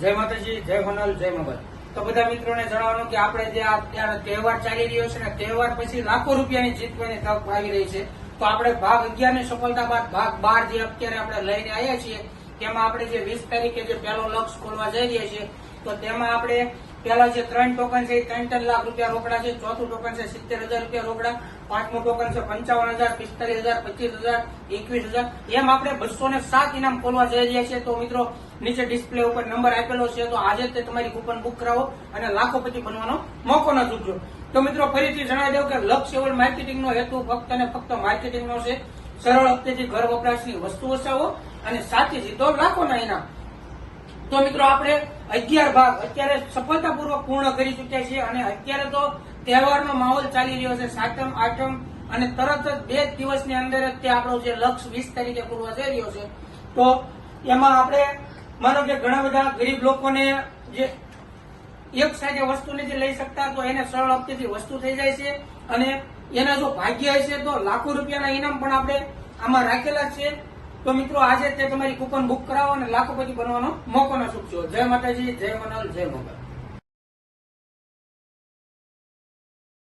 જય માતાજી, જય હોનલ, જય મોગલ તો બધા મિત્રોને જણાવવાનું કે આપણે જે અત્યારે તહેવાર ચાલી રહ્યો છે ને, તહેવાર પછી લાખો રૂપિયાની જીતવાની તક આવી રહી છે. તો આપણે ભાગ અગિયારની સફળતા બાદ ભાગ બાર જે અત્યારે આપણે લઈને આવ્યા છીએ, તેમાં આપણે જે વીસ તારીખે જે પહેલો લક્ષ ખોલવા જઈ રહ્યા છીએ, તો તેમાં આપણે પેલા જે ત્રણ ટોકન છે એ ત્રણ ત્રણ લાખ રૂપિયા રોકડા છે, ચોથું ટોકન છે સિત્તેર હજાર રૂપિયા રોકડા, પાંચમું ટોકન છે પંચાવન હજાર, પિસ્તાલીસ હજાર, પચીસ હજાર, એકવીસ હજાર. એમ આપણે બસો ને સાત ઇનામ ખોલવા જઈ રહ્યા છીએ. તો મિત્રો, નીચે ડિસ્પ્લે ઉપર નંબર આપેલો છે. તો આજે તે તમારી કૂપન બુક કરાવો અને લાખોપતિ બનવાનો મોકો ન ચૂકજો. તો મિત્રો, ફરીથી જણાવી દઉં કે લક્ષ એવલ માર્કેટિંગનો હેતુ ફક્ત અને ફક્ત માર્કેટિંગનો છે. સરળ હપ્તેથી ઘર વપરાશની વસ્તુ વસાવો અને સાચી જીતો લાખોના ઇનામ. તો મિત્રો આપણે અગિયાર ભાગ અત્યારે સફળતાપૂર્વક પૂર્ણ કરી ચૂક્યા છીએ અને અત્યારે તો તહેવારનો માહોલ ચાલી રહ્યો છે. સાતમ, આઠમ અને તરત જ બે જ દિવસની અંદર જ તે આપણો જે લક્ષ વીસ તારીખે પૂર્વ જઈ રહ્યો છે. તો એમાં આપણે માનો કે ઘણા બધા ગરીબ લોકોને જે એક સાથે વસ્તુ નથી લઈ શકતા તો એને સરળ હપ્તેથી વસ્તુ થઈ જાય છે અને એના જો ભાગ્ય હશે તો લાખો રૂપિયાના ઇનામ પણ આપણે આમાં રાખેલા છે. તો મિત્રો, આજે તે તમારી કૂપન બુક કરાવો અને લાખોપતિ બનવાનો મોકો ન ચૂકશો જય માતાજી, જય મનાલ, જય મોગલ.